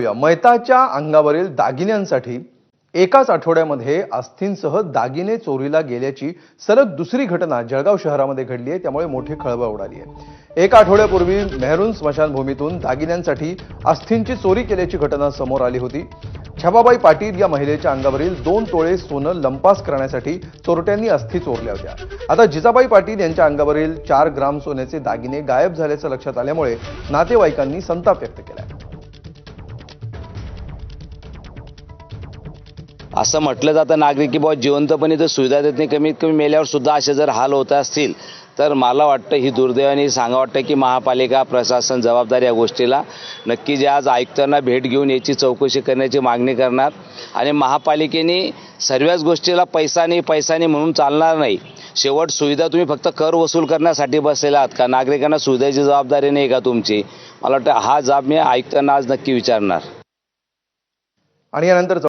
मैताच्या अंगावरील दागिन्यांसाठी एकाच आठवड्यामध्ये अस्थींसह दागिने चोरीला गेल्याची सलग दुसरी घटना जळगाव शहरामध्ये घडली आहे. त्यामुळे मोठी खळबळ उडाली आहे. एक आठवड्यापूर्वी मेहरून स्मशानभूमीतून दागिन्यांसाठी अस्थींची चोरी केल्याची घटना समोर आली होती. छबाबाई पाटील या महिलेच्या अंगावरील दोन तोळे सोनं लंपास करण्यासाठी चोरट्यांनी अस्थी चोरल्या होत्या. आता जिजाबाई पाटील यांच्या अंगावरील चार ग्राम सोन्याचे दागिने गायब झाल्याचं लक्षात आल्यामुळे नातेवाईकांनी संताप व्यक्त केला असं म्हटलं जातं नागरिक की बाबा जिवंतपणे जर सुविधा देत नाही कमीत कमी मेल्यावर सुद्धा असे जर हाल होत असतील तर मला वाटतं ही दुर्दैवाने सांगा वाटतं की महापालिका प्रशासन जबाबदार या गोष्टीला. नक्की जे आज आयुक्तांना भेट घेऊन याची चौकशी करण्याची मागणी करणार आणि महापालिकेने सर्वच गोष्टीला पैसा नाही पैसा नाही म्हणून चालणार नाही. शेवट सुविधा तुम्ही फक्त कर वसूल करण्यासाठी बसलेला आहात का? नागरिकांना सुविधेची जबाबदारी नाही का तुमची? मला वाटतं हा जाब मी आयुक्तांना आज नक्की विचारणार. आणि यानंतर